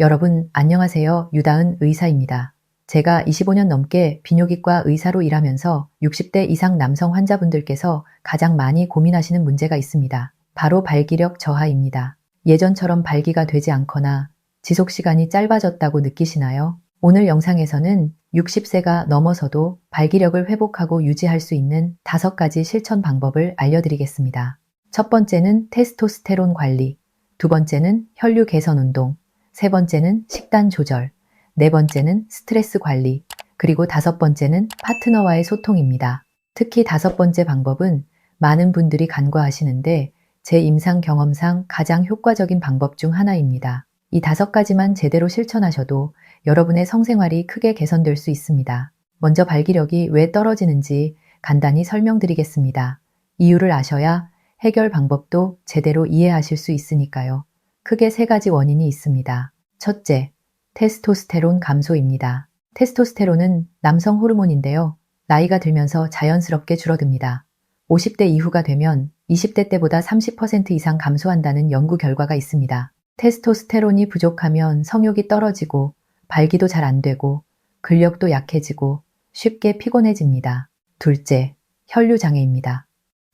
여러분, 안녕하세요. 유다은 의사입니다. 제가 25년 넘게 비뇨기과 의사로 일하면서 60대 이상 남성 환자분들께서 가장 많이 고민하시는 문제가 있습니다. 바로 발기력 저하입니다. 예전처럼 발기가 되지 않거나 지속 시간이 짧아졌다고 느끼시나요? 오늘 영상에서는 60세가 넘어서도 발기력을 회복하고 유지할 수 있는 다섯 가지 실천 방법을 알려드리겠습니다. 첫 번째는 테스토스테론 관리, 두 번째는 혈류 개선 운동, 세 번째는 식단 조절, 네 번째는 스트레스 관리, 그리고 다섯 번째는 파트너와의 소통입니다. 특히 다섯 번째 방법은 많은 분들이 간과하시는데 제 임상 경험상 가장 효과적인 방법 중 하나입니다. 이 다섯 가지만 제대로 실천하셔도 여러분의 성생활이 크게 개선될 수 있습니다. 먼저 발기력이 왜 떨어지는지 간단히 설명드리겠습니다. 이유를 아셔야 해결 방법도 제대로 이해하실 수 있으니까요. 크게 세 가지 원인이 있습니다. 첫째, 테스토스테론 감소입니다. 테스토스테론은 남성 호르몬인데요. 나이가 들면서 자연스럽게 줄어듭니다. 50대 이후가 되면 20대 때보다 30% 이상 감소한다는 연구 결과가 있습니다. 테스토스테론이 부족하면 성욕이 떨어지고 발기도 잘 안 되고 근력도 약해지고 쉽게 피곤해집니다. 둘째, 혈류장애입니다.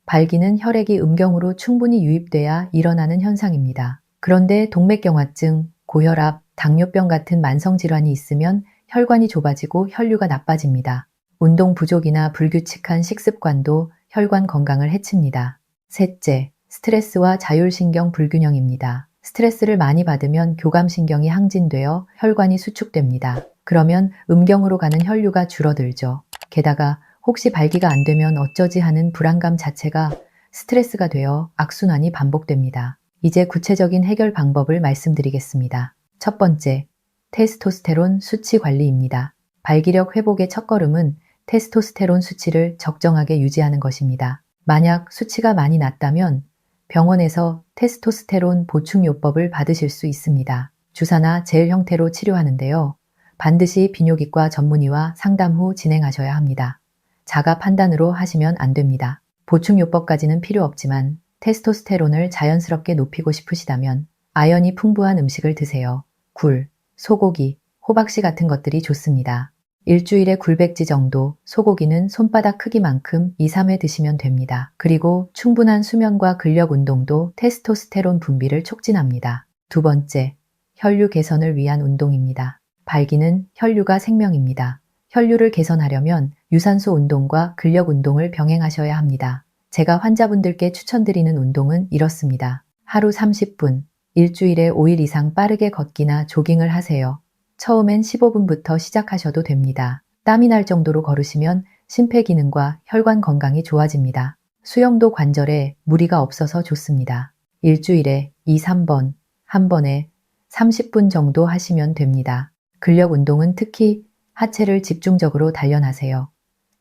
발기는 혈액이 음경으로 충분히 유입돼야 일어나는 현상입니다. 그런데 동맥경화증, 고혈압, 당뇨병 같은 만성질환이 있으면 혈관이 좁아지고 혈류가 나빠집니다. 운동 부족이나 불규칙한 식습관도 혈관 건강을 해칩니다. 셋째, 스트레스와 자율신경 불균형입니다. 스트레스를 많이 받으면 교감신경이 항진되어 혈관이 수축됩니다. 그러면 음경으로 가는 혈류가 줄어들죠. 게다가 혹시 발기가 안 되면 어쩌지 하는 불안감 자체가 스트레스가 되어 악순환이 반복됩니다. 이제 구체적인 해결 방법을 말씀드리겠습니다. 첫 번째, 테스토스테론 수치 관리입니다. 발기력 회복의 첫걸음은 테스토스테론 수치를 적정하게 유지하는 것입니다. 만약 수치가 많이 낮다면 병원에서 테스토스테론 보충요법을 받으실 수 있습니다. 주사나 젤 형태로 치료하는데요. 반드시 비뇨기과 전문의와 상담 후 진행하셔야 합니다. 자가 판단으로 하시면 안 됩니다. 보충요법까지는 필요 없지만 테스토스테론을 자연스럽게 높이고 싶으시다면 아연이 풍부한 음식을 드세요. 굴, 소고기, 호박씨 같은 것들이 좋습니다. 일주일에 굴백지 정도, 소고기는 손바닥 크기만큼 2, 3회 드시면 됩니다. 그리고 충분한 수면과 근력 운동도 테스토스테론 분비를 촉진합니다. 두 번째, 혈류 개선을 위한 운동입니다. 발기는 혈류가 생명입니다. 혈류를 개선하려면 유산소 운동과 근력 운동을 병행하셔야 합니다. 제가 환자분들께 추천드리는 운동은 이렇습니다. 하루 30분, 일주일에 5일 이상 빠르게 걷기나 조깅을 하세요. 처음엔 15분부터 시작하셔도 됩니다. 땀이 날 정도로 걸으시면 심폐기능과 혈관 건강이 좋아집니다. 수영도 관절에 무리가 없어서 좋습니다. 일주일에 2, 3번, 한 번에 30분 정도 하시면 됩니다. 근력 운동은 특히 하체를 집중적으로 단련하세요.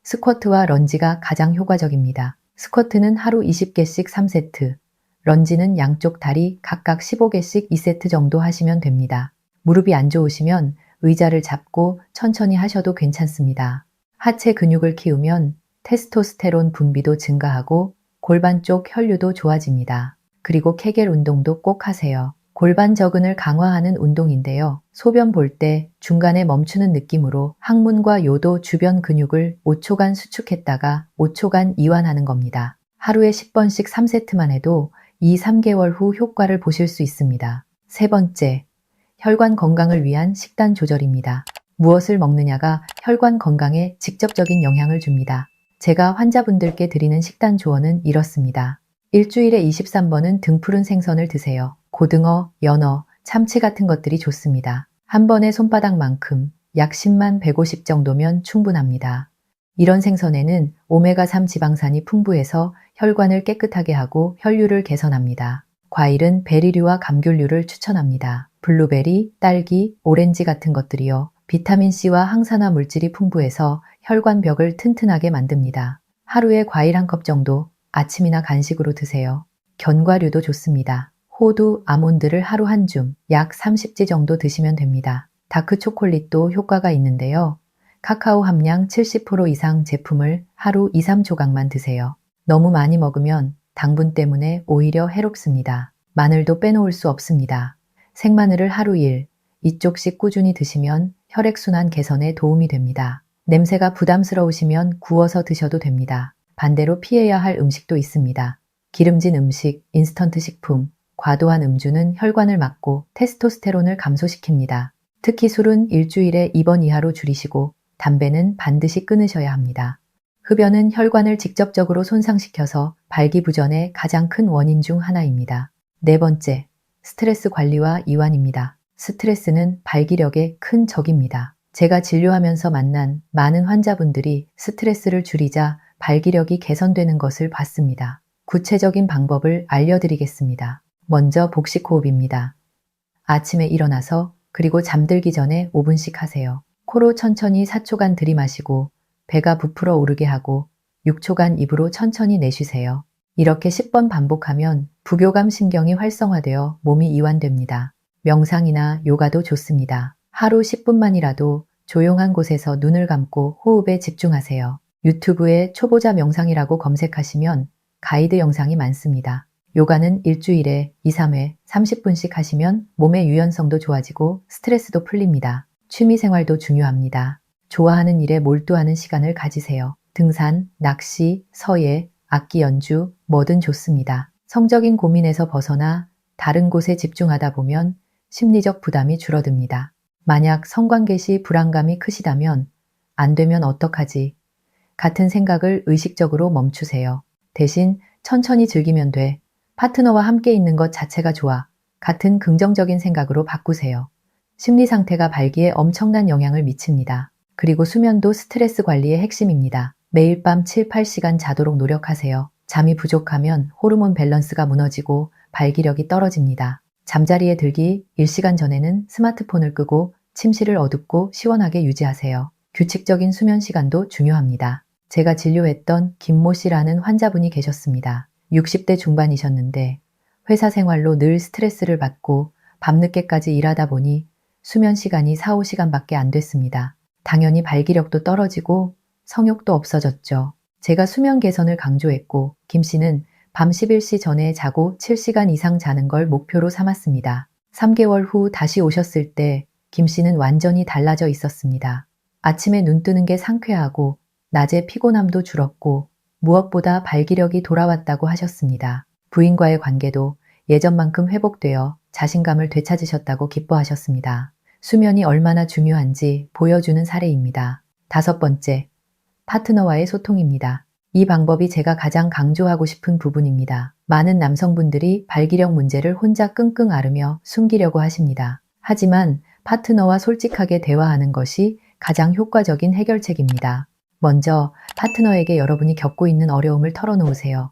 스쿼트와 런지가 가장 효과적입니다. 스쿼트는 하루 20개씩 3세트, 런지는 양쪽 다리 각각 15개씩 2세트 정도 하시면 됩니다. 무릎이 안 좋으시면 의자를 잡고 천천히 하셔도 괜찮습니다. 하체 근육을 키우면 테스토스테론 분비도 증가하고 골반 쪽 혈류도 좋아집니다. 그리고 케겔 운동도 꼭 하세요. 골반 저근을 강화하는 운동인데요. 소변 볼 때 중간에 멈추는 느낌으로 항문과 요도 주변 근육을 5초간 수축했다가 5초간 이완하는 겁니다. 하루에 10번씩 3세트만 해도 2, 3개월 후 효과를 보실 수 있습니다. 세 번째, 혈관 건강을 위한 식단 조절입니다. 무엇을 먹느냐가 혈관 건강에 직접적인 영향을 줍니다. 제가 환자분들께 드리는 식단 조언은 이렇습니다. 일주일에 23번은 등푸른 생선을 드세요. 고등어, 연어, 참치 같은 것들이 좋습니다. 한 번에 손바닥만큼 약 10만 150 정도면 충분합니다. 이런 생선에는 오메가3 지방산이 풍부해서 혈관을 깨끗하게 하고 혈류를 개선합니다. 과일은 베리류와 감귤류를 추천합니다. 블루베리, 딸기, 오렌지 같은 것들이요. 비타민C와 항산화 물질이 풍부해서 혈관벽을 튼튼하게 만듭니다. 하루에 과일 한 컵 정도 아침이나 간식으로 드세요. 견과류도 좋습니다. 호두, 아몬드를 하루 한 줌, 약 30지 정도 드시면 됩니다. 다크 초콜릿도 효과가 있는데요. 카카오 함량 70% 이상 제품을 하루 2, 3조각만 드세요. 너무 많이 먹으면 당분 때문에 오히려 해롭습니다. 마늘도 빼놓을 수 없습니다. 생마늘을 하루 1, 이쪽씩 꾸준히 드시면 혈액순환 개선에 도움이 됩니다. 냄새가 부담스러우시면 구워서 드셔도 됩니다. 반대로 피해야 할 음식도 있습니다. 기름진 음식, 인스턴트 식품, 과도한 음주는 혈관을 막고 테스토스테론을 감소시킵니다. 특히 술은 일주일에 2번 이하로 줄이시고 담배는 반드시 끊으셔야 합니다. 흡연은 혈관을 직접적으로 손상시켜서 발기부전의 가장 큰 원인 중 하나입니다. 네 번째, 스트레스 관리와 이완입니다. 스트레스는 발기력의 큰 적입니다. 제가 진료하면서 만난 많은 환자분들이 스트레스를 줄이자 발기력이 개선되는 것을 봤습니다. 구체적인 방법을 알려드리겠습니다. 먼저 복식 호흡입니다. 아침에 일어나서 그리고 잠들기 전에 5분씩 하세요. 코로 천천히 4초간 들이마시고 배가 부풀어 오르게 하고 6초간 입으로 천천히 내쉬세요. 이렇게 10번 반복하면 부교감 신경이 활성화되어 몸이 이완됩니다. 명상이나 요가도 좋습니다. 하루 10분만이라도 조용한 곳에서 눈을 감고 호흡에 집중하세요. 유튜브에 초보자 명상이라고 검색하시면 가이드 영상이 많습니다. 요가는 일주일에 2, 3회 30분씩 하시면 몸의 유연성도 좋아지고 스트레스도 풀립니다. 취미 생활도 중요합니다. 좋아하는 일에 몰두하는 시간을 가지세요. 등산, 낚시, 서예, 악기 연주, 뭐든 좋습니다. 성적인 고민에서 벗어나 다른 곳에 집중하다 보면 심리적 부담이 줄어듭니다. 만약 성관계 시 불안감이 크시다면 안 되면 어떡하지? 같은 생각을 의식적으로 멈추세요. 대신 천천히 즐기면 돼. 파트너와 함께 있는 것 자체가 좋아. 같은 긍정적인 생각으로 바꾸세요. 심리 상태가 발기에 엄청난 영향을 미칩니다. 그리고 수면도 스트레스 관리의 핵심입니다. 매일 밤 7, 8시간 자도록 노력하세요. 잠이 부족하면 호르몬 밸런스가 무너지고 발기력이 떨어집니다. 잠자리에 들기 1시간 전에는 스마트폰을 끄고 침실을 어둡고 시원하게 유지하세요. 규칙적인 수면 시간도 중요합니다. 제가 진료했던 김모 씨라는 환자분이 계셨습니다. 60대 중반이셨는데 회사 생활로 늘 스트레스를 받고 밤늦게까지 일하다 보니 수면 시간이 4, 5시간밖에 안 됐습니다. 당연히 발기력도 떨어지고 성욕도 없어졌죠. 제가 수면 개선을 강조했고 김 씨는 밤 11시 전에 자고 7시간 이상 자는 걸 목표로 삼았습니다. 3개월 후 다시 오셨을 때 김 씨는 완전히 달라져 있었습니다. 아침에 눈 뜨는 게 상쾌하고 낮에 피곤함도 줄었고 무엇보다 발기력이 돌아왔다고 하셨습니다. 부인과의 관계도 예전만큼 회복되어 자신감을 되찾으셨다고 기뻐하셨습니다. 수면이 얼마나 중요한지 보여주는 사례입니다. 다섯 번째, 파트너와의 소통입니다. 이 방법이 제가 가장 강조하고 싶은 부분입니다. 많은 남성분들이 발기력 문제를 혼자 끙끙 앓으며 숨기려고 하십니다. 하지만 파트너와 솔직하게 대화하는 것이 가장 효과적인 해결책입니다. 먼저 파트너에게 여러분이 겪고 있는 어려움을 털어놓으세요.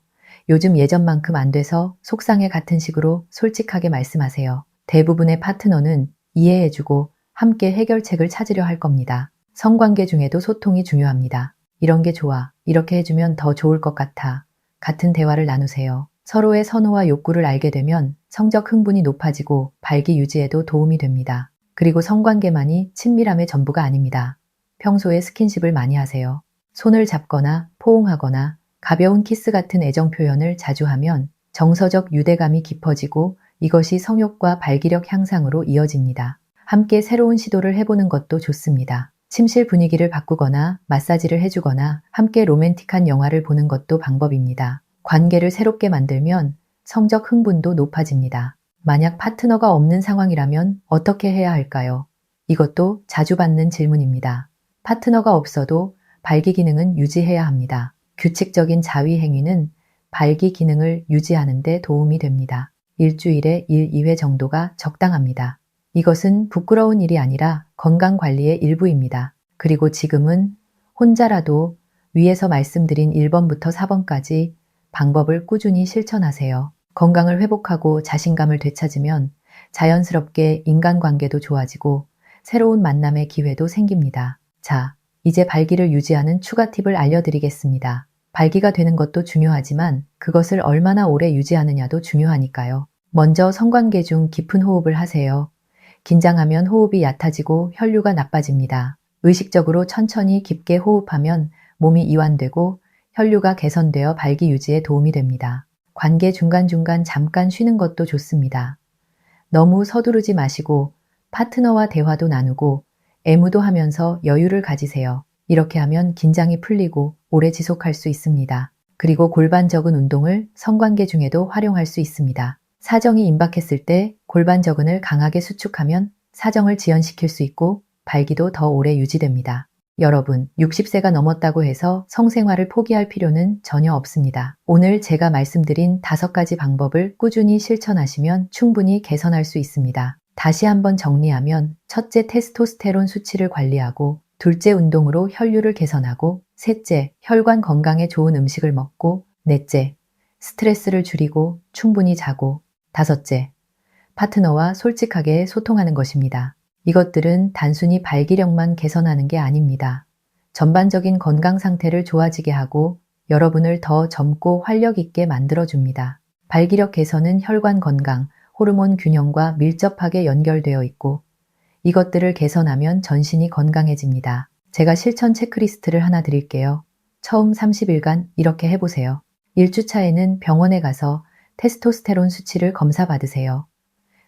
요즘 예전만큼 안 돼서 속상해 같은 식으로 솔직하게 말씀하세요. 대부분의 파트너는 이해해주고 함께 해결책을 찾으려 할 겁니다. 성관계 중에도 소통이 중요합니다. 이런 게 좋아. 이렇게 해주면 더 좋을 것 같아. 같은 대화를 나누세요. 서로의 선호와 욕구를 알게 되면 성적 흥분이 높아지고 발기 유지에도 도움이 됩니다. 그리고 성관계만이 친밀함의 전부가 아닙니다. 평소에 스킨십을 많이 하세요. 손을 잡거나 포옹하거나 가벼운 키스 같은 애정 표현을 자주 하면 정서적 유대감이 깊어지고 이것이 성욕과 발기력 향상으로 이어집니다. 함께 새로운 시도를 해보는 것도 좋습니다. 침실 분위기를 바꾸거나 마사지를 해주거나 함께 로맨틱한 영화를 보는 것도 방법입니다. 관계를 새롭게 만들면 성적 흥분도 높아집니다. 만약 파트너가 없는 상황이라면 어떻게 해야 할까요? 이것도 자주 받는 질문입니다. 파트너가 없어도 발기 기능은 유지해야 합니다. 규칙적인 자위 행위는 발기 기능을 유지하는 데 도움이 됩니다. 일주일에 1, 2회 정도가 적당합니다. 이것은 부끄러운 일이 아니라 건강 관리의 일부입니다. 그리고 지금은 혼자라도 위에서 말씀드린 1번부터 4번까지 방법을 꾸준히 실천하세요. 건강을 회복하고 자신감을 되찾으면 자연스럽게 인간관계도 좋아지고 새로운 만남의 기회도 생깁니다. 자, 이제 발기를 유지하는 추가 팁을 알려드리겠습니다. 발기가 되는 것도 중요하지만 그것을 얼마나 오래 유지하느냐도 중요하니까요. 먼저 성관계 중 깊은 호흡을 하세요. 긴장하면 호흡이 얕아지고 혈류가 나빠집니다. 의식적으로 천천히 깊게 호흡하면 몸이 이완되고 혈류가 개선되어 발기 유지에 도움이 됩니다. 관계 중간중간 잠깐 쉬는 것도 좋습니다. 너무 서두르지 마시고 파트너와 대화도 나누고 애무도 하면서 여유를 가지세요. 이렇게 하면 긴장이 풀리고 오래 지속할 수 있습니다. 그리고 골반 적은 운동을 성관계 중에도 활용할 수 있습니다. 사정이 임박했을 때 골반 적은을 강하게 수축하면 사정을 지연시킬 수 있고 발기도 더 오래 유지됩니다. 여러분, 60세가 넘었다고 해서 성생활을 포기할 필요는 전혀 없습니다. 오늘 제가 말씀드린 다섯 가지 방법을 꾸준히 실천하시면 충분히 개선할 수 있습니다. 다시 한번 정리하면 첫째 테스토스테론 수치를 관리하고 둘째 운동으로 혈류를 개선하고 셋째 혈관 건강에 좋은 음식을 먹고 넷째 스트레스를 줄이고 충분히 자고 다섯째 파트너와 솔직하게 소통하는 것입니다. 이것들은 단순히 발기력만 개선하는 게 아닙니다. 전반적인 건강 상태를 좋아지게 하고 여러분을 더 젊고 활력 있게 만들어줍니다. 발기력 개선은 혈관 건강, 호르몬 균형과 밀접하게 연결되어 있고 이것들을 개선하면 전신이 건강해집니다. 제가 실천 체크리스트를 하나 드릴게요. 처음 30일간 이렇게 해보세요. 1주차에는 병원에 가서 테스토스테론 수치를 검사 받으세요.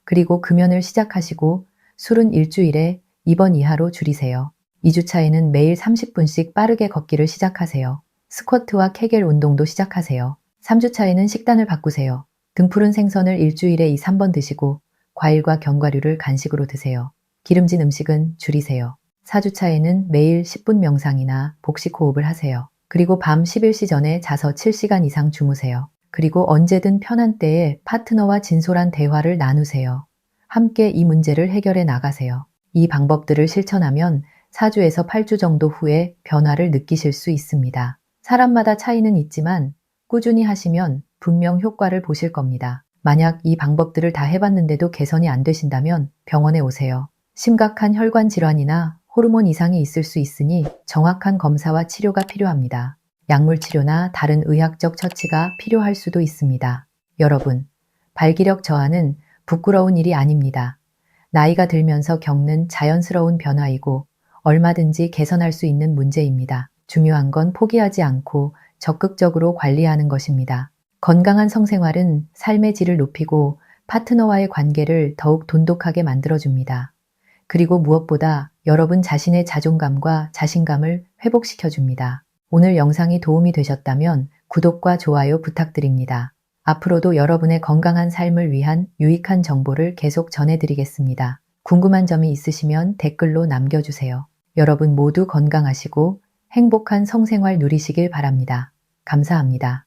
그리고 금연을 시작하시고 술은 일주일에 2번 이하로 줄이세요. 2주차에는 매일 30분씩 빠르게 걷기를 시작하세요. 스쿼트와 케겔 운동도 시작하세요. 3주차에는 식단을 바꾸세요. 등푸른 생선을 일주일에 2, 3번 드시고 과일과 견과류를 간식으로 드세요. 기름진 음식은 줄이세요. 4주차에는 매일 10분 명상이나 복식 호흡을 하세요. 그리고 밤 11시 전에 자서 7시간 이상 주무세요. 그리고 언제든 편한 때에 파트너와 진솔한 대화를 나누세요. 함께 이 문제를 해결해 나가세요. 이 방법들을 실천하면 4주에서 8주 정도 후에 변화를 느끼실 수 있습니다. 사람마다 차이는 있지만 꾸준히 하시면 분명 효과를 보실 겁니다. 만약 이 방법들을 다 해봤는데도 개선이 안 되신다면 병원에 오세요. 심각한 혈관 질환이나 호르몬 이상이 있을 수 있으니 정확한 검사와 치료가 필요합니다. 약물 치료나 다른 의학적 처치가 필요할 수도 있습니다. 여러분, 발기력 저하는 부끄러운 일이 아닙니다. 나이가 들면서 겪는 자연스러운 변화이고 얼마든지 개선할 수 있는 문제입니다. 중요한 건 포기하지 않고 적극적으로 관리하는 것입니다. 건강한 성생활은 삶의 질을 높이고 파트너와의 관계를 더욱 돈독하게 만들어줍니다. 그리고 무엇보다 여러분 자신의 자존감과 자신감을 회복시켜줍니다. 오늘 영상이 도움이 되셨다면 구독과 좋아요 부탁드립니다. 앞으로도 여러분의 건강한 삶을 위한 유익한 정보를 계속 전해드리겠습니다. 궁금한 점이 있으시면 댓글로 남겨주세요. 여러분 모두 건강하시고 행복한 성생활 누리시길 바랍니다. 감사합니다.